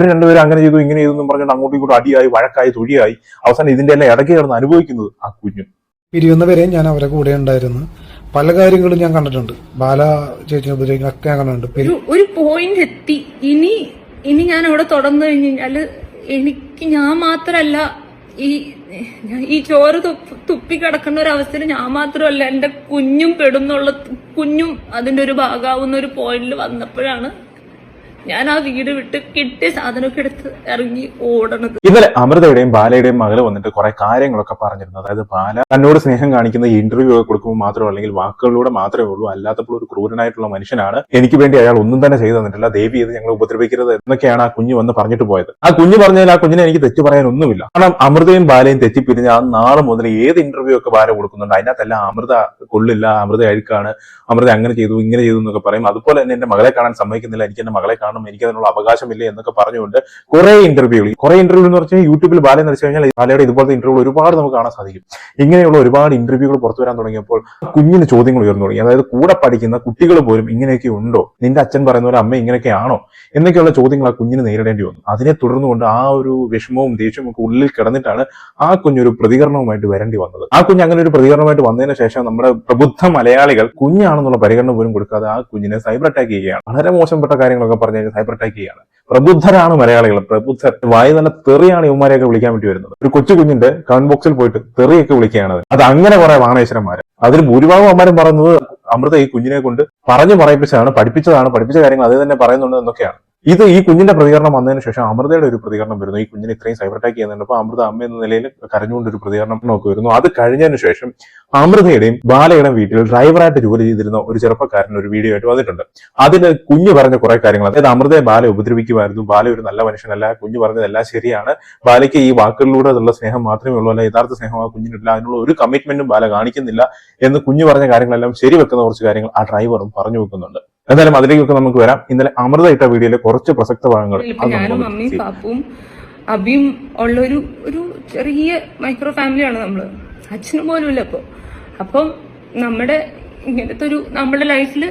ഇവർ രണ്ടുപേരും അങ്ങനെ ചെയ്തു ഇങ്ങനെ ചെയ്തു എന്നും പറഞ്ഞിട്ട് അങ്ങോട്ടും ഇങ്ങോട്ടും അടിയായി വഴക്കായി തൊഴിയായി. അവസാനം ഇതിന്റെ എല്ലാം ഇടയ്ക്ക് കിടന്ന് അനുഭവിക്കുന്നത് ആ കുഞ്ഞു. പിരിയുന്നവരെ ഞാൻ അവരെ കൂടെ ഉണ്ടായിരുന്നു. പല കാര്യങ്ങളും ഞാൻ കണ്ടിട്ടുണ്ട്. ബാല ചേച്ചിനെ ഉപദ്രവിക്കുന്നൊക്കെ ഞാൻ കണ്ടിട്ടുണ്ട്. ഒരു പോയിന്റ് എത്തി. ഇനി ഇനി ഞാൻ അവിടെ തുടർന്നു കഴിഞ്ഞു കഴിഞ്ഞാൽ എനിക്ക് ഞാൻ മാത്രല്ല ഈ ഈ ചോറ് തുപ്പി തുപ്പി കിടക്കുന്ന ഒരു അവസ്ഥയിൽ ഞാൻ മാത്രമല്ല എന്റെ കുഞ്ഞും പെടുന്നുള്ള കുഞ്ഞും അതിന്റെ ഒരു ഭാഗമാവുന്ന ഒരു പോയിന്റിൽ വന്നപ്പോഴാണ് ഞാൻ ആ വീട് വിട്ട് കിട്ടിയ സാധനമൊക്കെ എടുത്ത് ഇറങ്ങി ഓടണത്. ഇന്നലെ അമൃതയുടെയും ബാലയുടെയും മകൾ വന്നിട്ട് കുറെ കാര്യങ്ങളൊക്കെ പറഞ്ഞിരുന്നു. അതായത് ബാല തന്നോട് സ്നേഹം കാണിക്കുന്ന ഇന്റർവ്യൂ ഒക്കെ കൊടുക്കുമ്പോൾ മാത്രമേ അല്ലെങ്കിൽ വാക്കുകളിലൂടെ മാത്രമേ ഉള്ളൂ. അല്ലാത്തപ്പോൾ ഒരു ക്രൂരനായിട്ടുള്ള മനുഷ്യനാണ്. എനിക്ക് വേണ്ടി അയാൾ ഒന്നും തന്നെ ചെയ്തു തന്നിട്ടില്ല. ദേവി ഇത് ഞങ്ങൾ ഉപദ്രവിക്കരുത് എന്നൊക്കെയാണ് ആ കുഞ്ഞ് വന്ന് പറഞ്ഞിട്ട് പോയത്. ആ കുഞ്ഞ് പറഞ്ഞതിൽ ആ കുഞ്ഞിനെ എനിക്ക് തെറ്റു പറയാൻ ഒന്നുമില്ല. കാരണം അമൃതയും ബാലയും തെറ്റിപ്പിരിഞ്ഞ് ആ നാളെ മുതൽ ഏത് ഇന്റർവ്യൂ ഒക്കെ ബാല കൊടുക്കുന്നുണ്ട് അതിനകത്തെല്ലാം അമൃത കൊള്ളില്ല അമൃത അഴുക്കാണ് അമൃത അങ്ങനെ ചെയ്തു ഇങ്ങനെ ചെയ്തു എന്നൊക്കെ പറയും. അതുപോലെ തന്നെ എന്റെ മകളെ കാണാൻ സമ്മതിക്കുന്നില്ല. എനിക്ക് എന്റെ മകളെ കാണണം എനിക്ക് അതിനുള്ള അവകാശമില്ല എന്നൊക്കെ പറഞ്ഞുകൊണ്ട് കുറെ ഇന്റർവ്യൂകൾ കുറെ ഇന്റർവ്യൂ എന്ന് പറഞ്ഞാൽ യൂട്യൂബിൽ ബാലയെ എന്ന് കഴിഞ്ഞാൽ ബാലയുടെ ഇതുപോലത്തെ ഇന്റർവ്യൂ ഒരുപാട് നമുക്ക് കാണാൻ സാധിക്കും. ഇങ്ങനെയുള്ള ഒരുപാട് ഇന്റർവ്യൂകൾ പുറത്തു വരാൻ തുടങ്ങിയപ്പോൾ കുഞ്ഞിന് ചോദ്യങ്ങൾ ഉയർന്നു തുടങ്ങി. അതായത് കൂടെ പഠിക്കുന്ന കുട്ടികൾ പോലും ഇങ്ങനെയൊക്കെ ഉണ്ടോ? നിന്റെ അച്ഛൻ പറയുന്ന പോലെ അമ്മ ഇങ്ങനെയൊക്കെ ആണോ എന്നൊക്കെയുള്ള ചോദ്യങ്ങൾ ആ കുഞ്ഞിന് നേരിടേണ്ടി വന്നു. അതിനെ തുടർന്നുകൊണ്ട് ആ ഒരു വിഷമവും ദേഷ്യവും ഒക്കെ ഉള്ളിൽ കിടന്നിട്ടാണ് ആ കുഞ്ഞൊരു പ്രതികരണവുമായിട്ട് വരേണ്ടി വന്നത്. ആ കുഞ്ഞ് അങ്ങനെ ഒരു പ്രതികരണമായിട്ട് വന്നതിന് ശേഷം നമ്മുടെ പ്രബുദ്ധ മലയാളികൾ കുഞ്ഞാണെന്നുള്ള പരിഗണന പോലും കൊടുക്കാതെ ആ കുഞ്ഞിനെ സൈബർ അറ്റാക്ക് ചെയ്യുകയാണ്. വളരെ മോശപ്പെട്ട കാര്യങ്ങളൊക്കെ പറഞ്ഞു കഴിഞ്ഞാൽ സൈബർ അറ്റാക്ക് ചെയ്യുകയാണ് പ്രബുദ്ധരാണ് മലയാളികൾ. പ്രബുദ്ധർ വായി നല്ല തെറിയാണ് ഇവന്മാരെയൊക്കെ വിളിക്കാൻ വേണ്ടി വരുന്നത്. ഒരു കൊച്ചു കുഞ്ഞിന്റെ കമന്റ് ബോക്സിൽ പോയിട്ട് തെറിയൊക്കെ വിളിക്കുകയാണ് അത്. അങ്ങനെ കുറെ വാണേശ്വരന്മാര്. അതിൽ ഭൂരിഭാഗം അമ്മമാരും പറയുന്നത് അമൃത ഈ കുഞ്ഞിനെ കൊണ്ട് പറഞ്ഞു പറയിപ്പിച്ചതാണ് പഠിപ്പിച്ചതാണ് പഠിപ്പിച്ച കാര്യങ്ങൾ അതേ തന്നെ പറയുന്നുണ്ട് എന്നൊക്കെയാണ്. ഇത് ഈ കുഞ്ഞിന്റെ പ്രതികരണം വന്നതിന് ശേഷം അമൃതയുടെ ഒരു പ്രതികരണം വരുന്നു. ഈ കുഞ്ഞിനെ ഇത്രയും സൈബർ അറ്റാക്ക് ചെയ്യുന്നുണ്ട്. അപ്പൊ അമൃത അമ്മ എന്ന നിലയിൽ കരഞ്ഞുകൊണ്ട് ഒരു പ്രതികരണം ഒക്കെ വരുന്നു. അത് കഴിഞ്ഞതിന് ശേഷം അമൃതയുടെയും ബാലയുടെയും വീട്ടിൽ ഡ്രൈവറായിട്ട് ജോലി ചെയ്തിരുന്ന ഒരു ചെറുപ്പക്കാരൻ ഒരു വീഡിയോ ആയിട്ട് വന്നിട്ടുണ്ട്. അതിൽ കുഞ്ഞു പറഞ്ഞ കുറെ കാര്യങ്ങൾ അതായത് അമൃതയെ ബാല ഉപദ്രവിക്കുമായിരുന്നു. ബാല ഒരു നല്ല മനുഷ്യനല്ല. കുഞ്ഞു കുഞ്ഞ് പറഞ്ഞതെല്ലാം ശരിയാണ്. ബാലയ്ക്ക് ഈ വാക്കുകളിലൂടെ ഉള്ള സ്നേഹം മാത്രമേ ഉള്ളൂ. അല്ല യഥാർത്ഥ സ്നേഹം ആ കുഞ്ഞിനില്ല. അതിനുള്ള ഒരു കമ്മിറ്റ്മെന്റും ബാല കാണിക്കുന്നില്ല എന്ന് കുഞ്ഞു പറഞ്ഞ കാര്യങ്ങളെല്ലാം ശരി വെക്കുന്ന കുറച്ച് കാര്യങ്ങൾ ആ ഡ്രൈവറും പറഞ്ഞു വെക്കുന്നുണ്ട്. എന്തായാലും അതിലേക്കൊക്കെ നമുക്ക് വരാം. ഇന്നലെ അമൃത ഇട്ട വീഡിയോയിലെ കുറച്ച് പ്രസക്ത ഭാഗങ്ങൾ ഞാനും നമുക്ക് പാപ്പും അബിയും ഉള്ള ഒരു ഒരു ചെറിയ മൈക്രോ ഫാമിലിയാണ് നമ്മൾ. അച്ഛനും പോലും ഇല്ല അപ്പോ അപ്പം നമ്മുടെ ഇങ്ങനത്തെ ഒരു നമ്മുടെ ലൈഫിൽ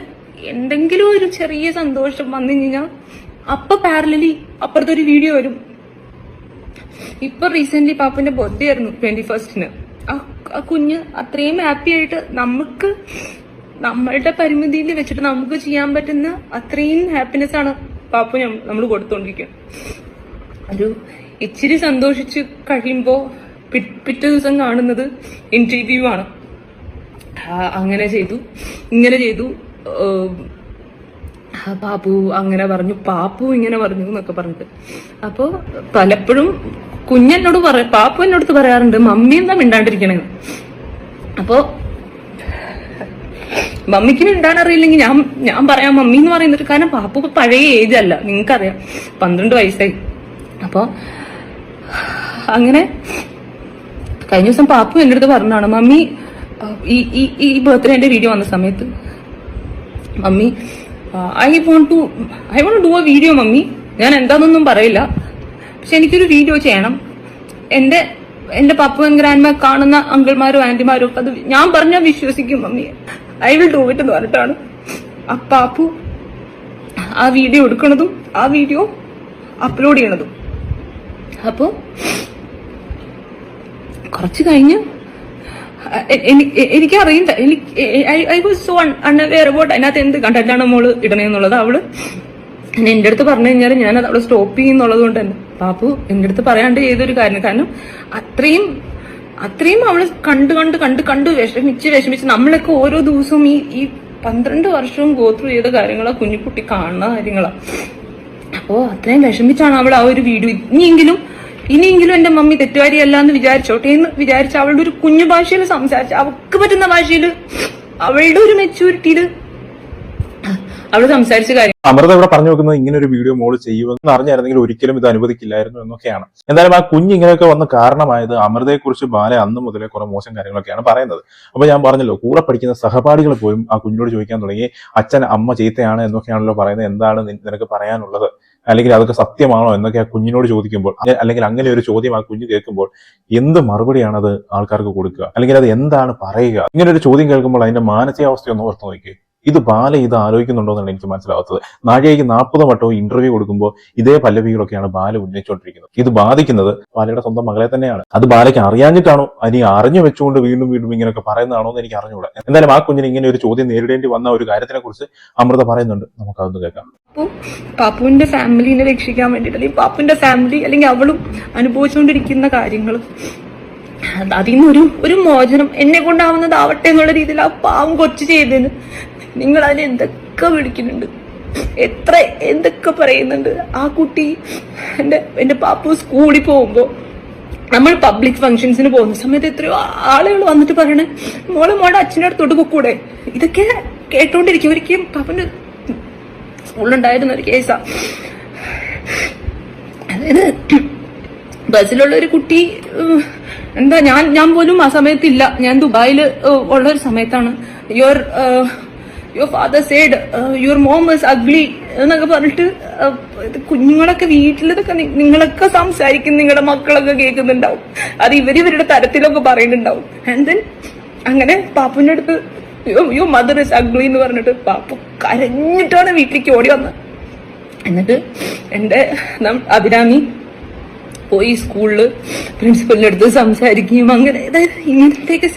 എന്തെങ്കിലും ഒരു ചെറിയ സന്തോഷം വന്നു കഴിഞ്ഞാൽ അപ്പൊ പാരലി അപ്പുറത്തെ ഒരു വീഡിയോ വരും. ഇപ്പൊ റീസെന്റ് പാപ്പന്റെ ബർത്ത്ഡേ ആയിരുന്നു ട്വന്റി ഫസ്റ്റിന് ആ കുഞ്ഞ് അത്രയും ഹാപ്പി ആയിട്ട് നമുക്ക് നമ്മളുടെ പരിമിതിയിൽ വെച്ചിട്ട് നമുക്ക് ചെയ്യാൻ പറ്റുന്ന അത്രയും ഹാപ്പിനെസ് ആണ് പാപ്പ നമ്മൾ കൊടുത്തോണ്ടിരിക്കും. ഒരു ഇച്ചിരി സന്തോഷിച്ച് കഴിയുമ്പോ പി- പിറ്റേ ദിവസം കാണുന്നത് ഇന്റർവ്യൂ ആണ്. അങ്ങനെ ചെയ്തു. ഇങ്ങനെ ചെയ്തു. പാപ്പു അങ്ങനെ പറഞ്ഞു. പാപ്പു ഇങ്ങനെ പറഞ്ഞു എന്നൊക്കെ പറഞ്ഞിട്ട്. അപ്പോ പലപ്പോഴും കുഞ്ഞെന്നോട് പറ പാപ്പു എന്നോട് പറയാറുണ്ട് മമ്മി എന്താ അപ്പോ മമ്മിക്ക് മിണ്ടാൻ അറിയില്ലെങ്കിൽ ഞാൻ ഞാൻ പറയാം മമ്മി എന്ന് പറയുന്നത് കാരണം പാപ്പ പഴയ ഏജ് അല്ല. നിങ്ങൾക്കറിയാം. പന്ത്രണ്ട് വയസ്സായി. അപ്പോ അങ്ങനെ കഴിഞ്ഞ ദിവസം പാപ്പു എന്റെ അടുത്ത് പറഞ്ഞാണ് മമ്മി ഈ ഈ ഈ ബർത്ത്ഡേന്റെ വീഡിയോ വന്ന സമയത്ത് mummy I want to I want do a video mummy. ഞാൻ എന്താണെന്നൊന്നും പറയില്ല. പക്ഷെ എനിക്കൊരു വീഡിയോ ചെയ്യണം. എന്റെ എന്റെ പപ്പുവൻ ഗ്രാൻഡ്മ കാണുന്ന അങ്കിൾമാരും ആന്റിമാരും ഒക്കെ അത് ഞാൻ പറഞ്ഞാൽ വിശ്വസിക്കും mummy. I will do it എന്ന് പറഞ്ഞിട്ടാണ്. ആ പാപ്പു ആ വീഡിയോ എടുക്കണതും ആ വീഡിയോ അപ്ലോഡ് ചെയ്യണതും. അപ്പോ കുറച്ച് കഴിഞ്ഞ് എനിക്കറിയില്ല. എനിക്ക് I was so unaware about അതിനകത്ത് എന്ത് കണ്ടന്റാണ് മോൾ ഇടണേന്നുള്ളത് അവൾ എന്റെ അടുത്ത് പറഞ്ഞു കഴിഞ്ഞാൽ ഞാൻ അത് അവിടെ സ്റ്റോപ്പ് ചെയ്യുന്നുള്ളത് കൊണ്ട് തന്നെ. പാപ്പു എന്റെ അടുത്ത് പറയാണ്ട് ചെയ്തൊരു കാര്യം. കാരണം അത്രയും അത്രയും അവൾ കണ്ട് കണ്ട് കണ്ട് കണ്ട് വിഷമിച്ച് വിഷമിച്ച് നമ്മളൊക്കെ ഓരോ ദിവസവും ഈ ഈ പന്ത്രണ്ട് വർഷവും ഗോത്രൂ ചെയ്ത കാര്യങ്ങളാ കുഞ്ഞിക്കുട്ടി കാണുന്ന കാര്യങ്ങളാ. അപ്പോ അത്രയും വിഷമിച്ചാണ് അവൾ ആ ഒരു വീഡിയോ ഇനിയെങ്കിലും ഇനിയെങ്കിലും എന്റെ മമ്മി തെറ്റുകാരിയല്ല എന്ന് വിചാരിച്ചോട്ടെ എന്ന് വിചാരിച്ച അവളുടെ ഒരു കുഞ്ഞു ഭാഷയിൽ സംസാരിച്ച അവൾക്ക് പറ്റുന്ന ഭാഷയിൽ അവളുടെ ഒരു മെച്ചൂരിറ്റിയിൽ അവൾ സംസാരിച്ച കാര്യം. അമൃത ഇവിടെ പറഞ്ഞു വെക്കുന്നത് ഇങ്ങനെ ഒരു വീഡിയോ മോൾ ചെയ്യുമെന്ന് അറിഞ്ഞായിരുന്നെങ്കിൽ ഒരിക്കലും ഇത് അനുവദിക്കില്ലായിരുന്നു എന്നൊക്കെയാണ്. എന്തായാലും ആ കുഞ്ഞ് ഇങ്ങനെയൊക്കെ വന്ന കാരണമായത് അമൃതയെക്കുറിച്ച് ബാല അന്ന് മുതലേ കുറെ മോശം കാര്യങ്ങളൊക്കെയാണ് പറയുന്നത്. അപ്പൊ ഞാൻ പറഞ്ഞല്ലോ കൂടെ പഠിക്കുന്ന സഹപാഠികൾ പോലും ആ കുഞ്ഞിനോട് ചോദിക്കാൻ തുടങ്ങി അച്ഛൻ അമ്മ ചീത്തയാണ് എന്നൊക്കെയാണല്ലോ പറയുന്നത്. എന്താണ് നിനക്ക് പറയാനുള്ളത്? അല്ലെങ്കിൽ അതൊക്കെ സത്യമാണോ എന്നൊക്കെ ആ കുഞ്ഞിനോട് ചോദിക്കുമ്പോൾ അല്ലെങ്കിൽ അങ്ങനെ ഒരു ചോദ്യം ആ കുഞ്ഞ് കേൾക്കുമ്പോൾ എന്ത് മറുപടിയാണ് അത് ആൾക്കാർക്ക് കൊടുക്കുക? അല്ലെങ്കിൽ അത് എന്താണ് പറയുക? ഇങ്ങനെ ഒരു ചോദ്യം കേൾക്കുമ്പോൾ അതിന്റെ മാനസികാവസ്ഥ ഒന്ന് ഓർത്ത് നോക്കി ഇത് ബാല ഇത് ആലോചിക്കുന്നുണ്ടോ എന്നാണ് എനിക്ക് മനസ്സിലാവാത്തത്. നാഴികയ്ക്ക് നാൽപ്പത് വട്ടവും ഇന്റർവ്യൂ കൊടുക്കുമ്പോൾ ഇതേ പല്ലവികളൊക്കെയാണ് ബാല ഉന്നയിച്ചുകൊണ്ടിരിക്കുന്നത്. ഇത് ബാധിക്കുന്നത് ബാലയുടെ സ്വന്തം മകളെ തന്നെയാണ്. അത് ബാലയ്ക്ക് അറിയാഞ്ഞിട്ടാണോ? അനി അറിഞ്ഞു വെച്ചുകൊണ്ട് വീണ്ടും വീണ്ടും ഇങ്ങനെയൊക്കെ പറയുന്നതാണോ എന്ന് എനിക്ക് അറിഞ്ഞുകൂടാ. എന്തായാലും ആ കുഞ്ഞിന് ഇങ്ങനെ ഒരു ചോദ്യം നേരിടേണ്ടി വന്ന ഒരു കാര്യത്തിനെ കുറിച്ച് അമൃത പറയുന്നുണ്ട്. നമുക്ക് അതൊന്ന് കേൾക്കാം പാപ്പുവിന്റെ ഫാമിലിനെ രക്ഷിക്കാൻ വേണ്ടിയിട്ട് അല്ലെങ്കിൽ പാപ്പുവിന്റെ ഫാമിലി അല്ലെങ്കിൽ അവളും അനുഭവിച്ചുകൊണ്ടിരിക്കുന്ന കാര്യങ്ങൾ. അതിൽ നിന്നൊരു ഒരു മോചനം എന്നെ കൊണ്ടാവുന്നതാവട്ടെ എന്നുള്ള രീതിയിൽ ആ പാവം കൊച്ചു ചെയ്തതിന് നിങ്ങൾ അതിനെ എന്തൊക്കെ വിളിക്കുന്നുണ്ട്? എത്ര എന്തൊക്കെ പറയുന്നുണ്ട്? ആ കുട്ടി എന്റെ എന്റെ പാപ്പു സ്കൂളിൽ പോകുമ്പോ നമ്മൾ പബ്ലിക് ഫംഗ്ഷൻസിന് പോകുന്ന സമയത്ത് എത്രയോ ആളുകൾ വന്നിട്ട് പറയണേ മോളെ മോളുടെ അച്ഛന്റെ അടുത്തോട്ട് പൊക്കൂടെ? ഇതൊക്കെ കേട്ടോണ്ടിരിക്കും. ഒരിക്കലും പാപ്പന്റെ സ്കൂളിലുണ്ടായിരുന്ന ഒരു കേസാ അതായത് ബസ്സിലുള്ള ഒരു കുട്ടി എന്താ ഞാൻ ഞാൻ പോലും ആ സമയത്തില്ല. ഞാൻ ദുബായിൽ ഉള്ള ഒരു സമയത്താണ്. Your your father said your mom is ugly എന്നൊക്കെ പറഞ്ഞിട്ട് കുഞ്ഞുങ്ങളൊക്കെ വീട്ടിലതൊക്കെ നിങ്ങളൊക്കെ സംസാരിക്കുന്ന നിങ്ങളുടെ മക്കളൊക്കെ കേൾക്കുന്നുണ്ടാവും. അത് ഇവർ ഇവരുടെ തരത്തിലൊക്കെ പറയുന്നുണ്ടാവും. ആൻഡ് ദെൻ അങ്ങനെ പാപ്പുവിന്റെ അടുത്ത് യോ മദർ ഇസ് അഗ്ലി എന്ന് പറഞ്ഞിട്ട് പാപ്പു കരഞ്ഞിട്ടാണ് വീട്ടിലേക്ക് ഓടി വന്നത്. എന്നിട്ട് എന്റെ അഭിരാമി പോയി സ്കൂളിൽ പ്രിൻസിപ്പലിന്റെ അടുത്ത് സംസാരിക്കുകയും അങ്ങനെ അതായത് ഇങ്ങനത്തെയൊക്കെ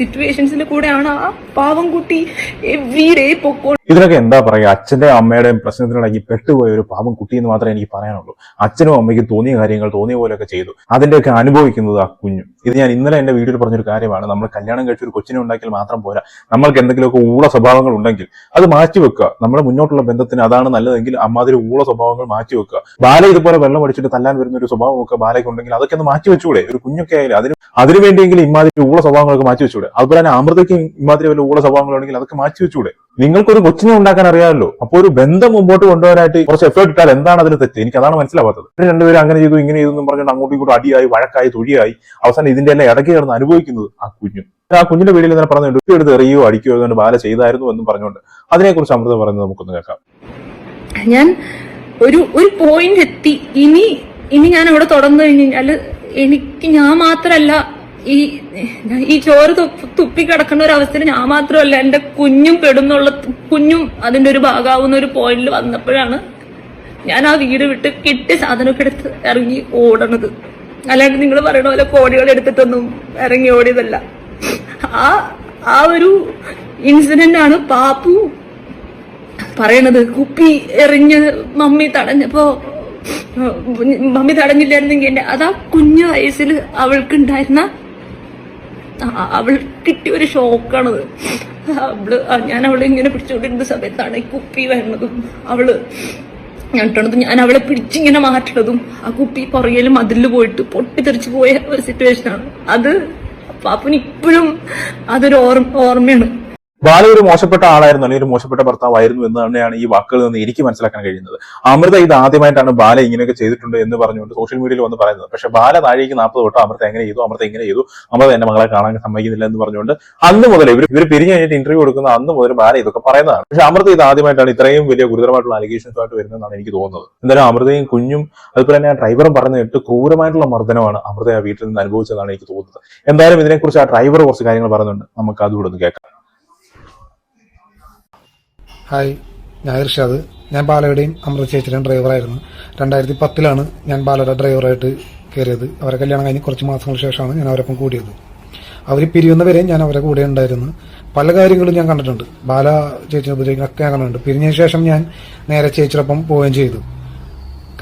കൂടെയാണ് ആ പാവം കുട്ടി എവ്രി ഡേ പൊക്കോ ഇതിനൊക്കെ എന്താ പറയുക അച്ഛന്റെ അമ്മയുടെയും പ്രശ്നത്തിനിടയ്ക്ക് പെട്ടുപോയ ഒരു പാപം കുട്ടി എന്ന് മാത്രമേ എനിക്ക് പറയാനുള്ളൂ. അച്ഛനും അമ്മയ്ക്കും തോന്നിയ കാര്യങ്ങൾ തോന്നിയ പോലെയൊക്കെ ചെയ്തു. അതിന്റെയൊക്കെ അനുഭവിക്കുന്നത് ആ കുഞ്ഞു. ഇത് ഞാൻ ഇന്നലെ എന്റെ വീഡിയോയിൽ പറഞ്ഞൊരു കാര്യമാണ്. നമ്മൾ കല്യാണം കഴിച്ച ഒരു കൊച്ചിനെ ഉണ്ടാക്കിയാൽ മാത്രം പോരാ. നമ്മൾക്ക് എന്തെങ്കിലുമൊക്കെ ഊള സ്വഭാവങ്ങൾ ഉണ്ടെങ്കിൽ അത് മാറ്റി വെക്കുക. നമ്മുടെ മുന്നോട്ടുള്ള ബന്ധത്തിന് അതാണ് നല്ലതെങ്കിൽ അമ്മാതിരി ഊള സ്വഭാവങ്ങൾ മാറ്റി വെക്കുക. ബാല ഇതുപോലെ വെള്ളം അടിച്ചിട്ട് തല്ലാൻ വരുന്ന ഒരു സ്വഭാവമൊക്കെ ബാലയ്ക്ക് ഉണ്ടെങ്കിൽ അതൊക്കെ ഒന്ന് മാറ്റി വെച്ചുകൂടെ ഒരു കുഞ്ഞൊക്കെ ആയാലും അതിന് അതിനുവേണ്ടിയെങ്കിലും ഇമാതിരി ഊള സ്വഭാവങ്ങളൊക്കെ മാറ്റി വെച്ചുകൂടെ അതുപോലെ തന്നെ അമൃതയ്ക്ക് ഇമാതിരി വല്ല ഊള സ്വഭാവങ്ങളുണ്ടെങ്കിൽ അതൊക്കെ മാറ്റി വെച്ചുകൂടെ നിങ്ങൾക്കൊരു കൊച്ചിനെ ഉണ്ടാക്കാൻ അറിയാമല്ലോ. അപ്പോൾ ഒരു ബന്ധം മുമ്പോട്ട് കൊണ്ടുപോകാനായിട്ട് കുറച്ച് എഫേർട്ട് ഇട്ടാൽ എന്താണ് അതിന് തെറ്റ്? എനിക്ക് അതാണ് മനസ്സിലാവാത്തത്. രണ്ടുപേരും അങ്ങനെ ചെയ്തു ഇങ്ങനെ ചെയ്തു എന്നും പറഞ്ഞുകൊണ്ട് അങ്ങോട്ടും ഇങ്ങോട്ടും അടിയായി വഴക്കായി തൊഴിയായി അവസാനം ഇതിന്റെ എല്ലാം ഇടയ്ക്ക് കിടന്ന് അനുഭവിക്കുന്നത് ആ കുഞ്ഞു. ആ കുഞ്ഞിന്റെ വീട്ടിൽ തന്നെ പറഞ്ഞു ഉപ്പി എടുത്ത് എറിയോ അടിക്കുകയോ എന്ന് ബാല ചെയ്തായിരുന്നു എന്നും പറഞ്ഞുകൊണ്ട് അതിനെക്കുറിച്ച് അമൃത പറയുന്നത് നമുക്കൊന്ന് കേൾക്കാം. ഞാൻ ഒരു ഒരു പോയിന്റ് എത്തി. ഇനി ഇനി ഞാൻ അവിടെ തുടർന്നു കഴിഞ്ഞാൽ എനിക്ക് ഞാൻ മാത്രല്ല ഈ ഈ ചോറ് തുപ്പ- തുപ്പി കിടക്കുന്ന ഒരു അവസ്ഥയിൽ ഞാൻ മാത്രമല്ല എന്റെ കുഞ്ഞും പെടുന്നുള്ള കുഞ്ഞും അതിന്റെ ഒരു ഭാഗമാവുന്ന ഒരു പോയിന്റിൽ വന്നപ്പോഴാണ് ഞാൻ ആ വീട് വിട്ട് കിട്ടിയ സാധനമൊക്കെ എടുത്ത് ഇറങ്ങി ഓടണത്. അല്ലാണ്ട് നിങ്ങൾ പറയണ പോലെ കോടികൾ എടുത്തിട്ടൊന്നും ഇറങ്ങി ഓടിയതല്ല. ആ ആ ഒരു ഇൻസിഡന്റ് ആണ് പാപ്പു പറയണത്. കുപ്പി എറിഞ്ഞ് മമ്മി തടഞ്ഞപ്പോ മമ്മി തടഞ്ഞില്ലായിരുന്നെങ്കിൽ എന്റെ അതാ കുഞ്ഞു വയസ്സിൽ അവൾക്കുണ്ടായിരുന്ന അവൾ കിട്ടിയ ഒരു ഷോക്കാണത് അവൾ ഞാൻ അവളെ ഇങ്ങനെ പിടിച്ചുകൊണ്ടിരുന്ന സമയത്താണ് ഈ കുപ്പി വരുന്നതും അവൾ ഞെട്ടണതും ഞാൻ അവളെ പിടിച്ചിങ്ങനെ മാറ്റണതും ആ കുപ്പി പുറകിൽ മതിലിൽ പോയിട്ട് പൊട്ടിത്തെറിച്ച് പോയ ഒരു സിറ്റുവേഷനാണ് അത് പാപ്പന് ഇപ്പോഴും അതൊരു ഓർമ്മ ഓർമ്മയാണ്. ബാല ഒരു മോശപ്പെട്ട ആളായിരുന്നു അല്ലെങ്കിൽ ഒരു മോശപ്പെട്ട ഭർത്താവായിരുന്നു എന്ന് തന്നെയാണ് ഈ വാക്കുകളിൽ നിന്ന് എനിക്ക് മനസ്സിലാക്കാൻ കഴിയുന്നത്. അമൃത ഇത് ആദ്യമായിട്ടാണ് ബാല ഇങ്ങനെയൊക്കെ ചെയ്തിട്ടുണ്ട് എന്ന് പറഞ്ഞുകൊണ്ട് സോഷ്യൽ മീഡിയയിൽ വന്ന് പറയുന്നത്. പക്ഷെ ബാല താഴേക്ക് നാൽപ്പത് തൊട്ട് അമൃത എങ്ങനെ ചെയ്തു അമൃത എങ്ങനെ ചെയ്തു അമൃത എന്റെ മകളെ കാണാൻ സമ്മതിക്കുന്നില്ല എന്ന് പറഞ്ഞുകൊണ്ട് അന്ന് മുതൽ ഇവർ ഇവർ പിരിഞ്ഞു കഴിഞ്ഞിട്ട് ഇന്റർവ്യൂ കൊടുക്കുന്ന അന്ന് മുതൽ ബാല ഇതൊക്കെ പറയുന്നതാണ്. പക്ഷെ അമൃത ഇത് ആദ്യമായിട്ടാണ് ഇത്രയും വലിയ ഗുരുതരമായിട്ടുള്ള അലിഗേഷൻസ് ആയിട്ട് വരുന്നതെന്നാണ് എനിക്ക് തോന്നുന്നത്. എന്തായാലും അമൃതയും കുഞ്ഞും അതുപോലെ തന്നെ ആ ഡ്രൈവറും പറഞ്ഞു കേട്ട് ക്രൂരമായിട്ടുള്ള മർദ്ദനമാണ് അമൃത ആ വീട്ടിൽ നിന്ന് അനുഭവിച്ചതാണ് എനിക്ക് തോന്നുന്നത്. എന്തായാലും ഇതിനെക്കുറിച്ച് ആ ഡ്രൈവർ കുറച്ച് കാര്യങ്ങൾ പറയുന്നുണ്ട്. നമുക്ക് അതുകൂടെ ഒന്ന് കേൾക്കാം. ഹായ് ഞാൻ ഇർഷാദ് ഞാൻ ബാലയുടെയും അമൃത ചേച്ചിയുടെയും ഡ്രൈവറായിരുന്നു. രണ്ടായിരത്തി പത്തിലാണ് ഞാൻ ബാലയുടെ ഡ്രൈവറായിട്ട് കയറിയത്. അവരെ കല്യാണം കഴിഞ്ഞ് കുറച്ച് മാസങ്ങൾക്ക് ശേഷമാണ് ഞാൻ അവരൊപ്പം കൂടിയത്. അവർ പിരിയുന്നവരെ ഞാൻ അവരെ കൂടെ ഉണ്ടായിരുന്നു. പല കാര്യങ്ങളും ഞാൻ കണ്ടിട്ടുണ്ട്. ബാല ചേച്ചിനെ ഉപദ്രവിക്കുന്നൊക്കെ ഞാൻ കണ്ടിട്ടുണ്ട്. പിരിഞ്ഞതിന് ശേഷം ഞാൻ നേരെ ചേച്ചിയോടൊപ്പം പോവുകയും ചെയ്തു.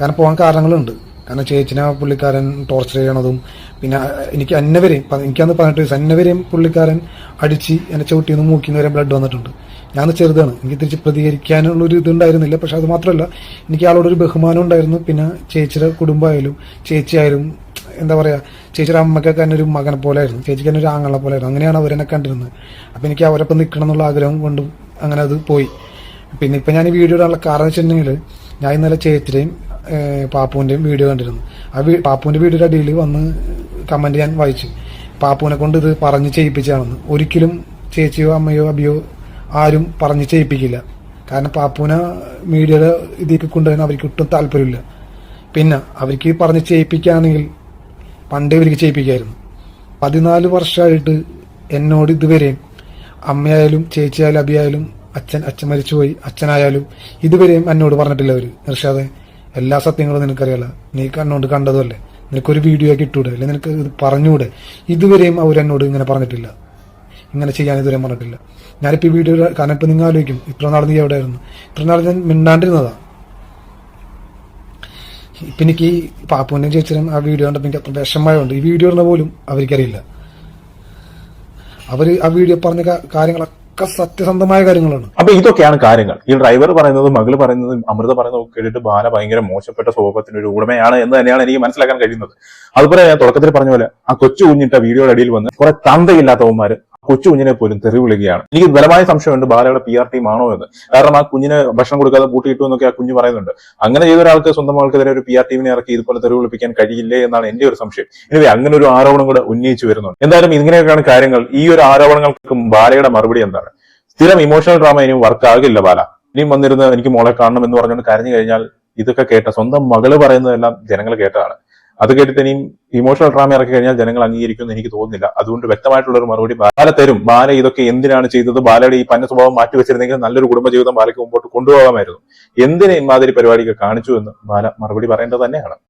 കാരണം പോകാൻ കാരണങ്ങളുണ്ട്. കാരണം ചേച്ചിനെ പുള്ളിക്കാരൻ ടോർച്ചർ ചെയ്യണതും പിന്നെ എനിക്ക് അന്നവരെയും എനിക്കന്ന് പതിനെട്ട് വയസ്സ് അന്നവരെയും പുള്ളിക്കാരൻ അടിച്ച് എന്നെ ചവിട്ടിന്ന് മൂക്കിന്ന് വരെ ബ്ലഡ് വന്നിട്ടുണ്ട്. ഞാൻ ചെറുതാണ്. എനിക്ക് തിരിച്ച് പ്രതികരിക്കാനുള്ള ഒരു ഇതുണ്ടായിരുന്നില്ല. പക്ഷെ അത് മാത്രമല്ല എനിക്ക് ആളോടൊരു ബഹുമാനം ഉണ്ടായിരുന്നു. പിന്നെ ചേച്ചിയുടെ കുടുംബമായാലും ചേച്ചിയായാലും എന്താ പറയാ ചേച്ചിയുടെ അമ്മക്കൊക്കെ തന്നെ ഒരു മകനെ പോലെ ആയിരുന്നു ചേച്ചിക്ക് തന്നെ ഒരു ആങ്ങളെ പോലെ ആയിരുന്നു അങ്ങനെയാണ് അവരെന്നെ കണ്ടിരുന്നത്. അപ്പൊ എനിക്ക് അവരൊപ്പം നിൽക്കണം എന്നുള്ള ആഗ്രഹം കൊണ്ടും അങ്ങനെ അത് പോയി. പിന്നെ ഇപ്പൊ ഞാൻ ഈ വീഡിയോ ഇടാനുള്ള കാരണം വെച്ചിട്ടുണ്ടെങ്കിൽ ഞാൻ ഇന്നലെ ചേച്ചിയുടെയും ഏഹ്, പാപ്പുവിന്റെയും വീഡിയോ കണ്ടിരുന്നു. ആ പാപ്പുവിന്റെ വീഡിയോയുടെ അടിയിൽ വന്ന് കമന്റ് ഞാൻ വായിച്ചു. പാപ്പുവിനെ കൊണ്ട് ഇത് പറഞ്ഞ് ചെയ്യിപ്പിച്ചാണെന്ന്. ഒരിക്കലും ചേച്ചിയോ അമ്മയോ അബിയോ ആരും പറഞ്ഞ് ചെയ്യിപ്പിക്കില്ല. കാരണം പാപ്പുവിനെ മീഡിയയുടെ ഇതിലേക്ക് കൊണ്ടുവരാൻ അവർക്ക് ഒട്ടും താല്പര്യമില്ല. പിന്നെ അവർക്ക് പറഞ്ഞ് ചെയ്യിപ്പിക്കുകയാണെങ്കിൽ പണ്ടേ ഇവർക്ക് ചെയ്യിപ്പിക്കായിരുന്നു. പതിനാല് വർഷമായിട്ട് എന്നോട് ഇതുവരെ അമ്മയായാലും ചേച്ചിയായാലും അബിയായാലും അച്ഛൻ അച്ഛൻ മരിച്ചുപോയി. അച്ഛനായാലും ഇതുവരെയും എന്നോട് പറഞ്ഞിട്ടില്ല അവർ നിർഷാദെ എല്ലാ സത്യങ്ങളും നിനക്കറിയാലോ? നീ കണ്ണോണ്ട് കണ്ടതല്ലേ നിനക്കൊരു വീഡിയോ ആക്കി ഇട്ടൂടെ? അല്ലെ നിനക്ക് ഇത് പറഞ്ഞൂടെ? ഇതുവരെയും അവർ എന്നോട് ഇങ്ങനെ പറഞ്ഞിട്ടില്ല. ഇങ്ങനെ ചെയ്യാൻ ഇതുവരെ പറഞ്ഞിട്ടില്ല. ഞാനിപ്പോ ഈ വീഡിയോ കാരണം ഇപ്പൊ നിങ്ങൾ ആലോചിക്കും. ഇത്ര നാൾ നീ എവിടെ ആയിരുന്നു ഇത്ര നാൾ ഞാൻ മിണ്ടാണ്ടിരുന്നതാ. ഇപ്പൊ എനിക്ക് ഈ പാപ്പുവിനും ചേച്ചിനും ആ വീഡിയോ കണ്ടപ്പോൾ എനിക്ക് അത്ര വിഷമമായുണ്ട് ഈ വീഡിയോ ഇടുന്ന പോലും അവർക്കറിയില്ല അവർ ആ വീഡിയോ പറഞ്ഞ കാ- കാര്യങ്ങളൊക്കെ സത്യസന്ധമായ കാര്യങ്ങളാണ്. അപ്പൊ ഇതൊക്കെയാണ് കാര്യങ്ങൾ. ഈ ഡ്രൈവർ പറയുന്നത് മകൾ പറയുന്നത് അമൃത പറയുന്നത് കേട്ടിട്ട് ബാല ഭയങ്കര മോശപ്പെട്ട സ്വഭാവത്തിന്റെ ഒരു ഉടമയാണ് എന്ന് തന്നെയാണ് എനിക്ക് മനസ്സിലാക്കാൻ കഴിയുന്നത്. അതുപോലെ ഞാൻ തുടക്കത്തിൽ പറഞ്ഞ പോലെ ആ കൊച്ചു കുഞ്ഞിട്ട വീഡിയോയുടെ അടിയിൽ വന്ന് കുറെ തന്തയില്ലാത്തവന്മാര് കൊച്ചു കുഞ്ഞിനെ പോലും തെറി വിളിക്കുകയാണ്. എനിക്ക് ബലമായ സംശയമുണ്ട് ബാലയുടെ പി ആർ ടീം ആണോ എന്ന്. കാരണം ആ കുഞ്ഞിനെ ഭക്ഷണം കൊടുക്കാതെ പൂട്ടിയിട്ടു എന്നൊക്കെ ആ കുഞ്ഞ് പറയുന്നുണ്ട്. അങ്ങനെ ചെയ്ത ഒരാൾക്ക് സ്വന്തം ആൾക്കെതിരെ ഒരു പി ആർ ടീമിനെ ഇറക്കി ഇതുപോലെ തെറി വിളിപ്പിക്കാൻ കഴിയില്ലേ എന്നാണ് എന്റെ ഒരു സംശയം. ഇനി അങ്ങനെ ഒരു ആരോപണം കൂടെ ഉന്നയിച്ചു വരുന്നുണ്ട്. എന്തായാലും ഇങ്ങനെയൊക്കെയാണ് കാര്യങ്ങൾ. ഈ ഒരു ആരോപണങ്ങൾക്കും ബാലയുടെ മറുപടി എന്താണ്? സ്ഥിരം ഇമോഷണൽ ഡ്രാമ ഇനി വർക്ക് ആകില്ല ബാല. ഇനിയും വന്നിരുന്ന് എനിക്ക് മോളെ കാണണം എന്ന് പറഞ്ഞുകൊണ്ട് കരഞ്ഞു കഴിഞ്ഞാൽ ഇതൊക്കെ കേട്ട സ്വന്തം മകൾ പറയുന്നതെല്ലാം ജനങ്ങൾ കേട്ടതാണ്. അത് കേട്ടിട്ട് ഇനിയും ഇമോഷണൽ ഡ്രാമ ഇറക്കി കഴിഞ്ഞാൽ ജനങ്ങൾ അംഗീകരിക്കുമെന്ന് എനിക്ക് തോന്നുന്നില്ല. അതുകൊണ്ട് വ്യക്തമായിട്ടുള്ള ഒരു മറുപടി ബാല തരും. ബാല ഇതൊക്കെ എന്തിനാണ് ചെയ്തത്? ബാലയുടെ ഈ പന്ന സ്വഭാവം മാറ്റി വെച്ചിരുന്നെങ്കിൽ നല്ലൊരു കുടുംബജീവിതം ബാലയ്ക്ക് മുമ്പോട്ട് കൊണ്ടുപോകാമായിരുന്നു. എന്തിനെ ഇമാതിരി പരിപാടിയൊക്കെ കാണിച്ചു എന്ന് ബാല മറുപടി പറയേണ്ടത് തന്നെയാണ്.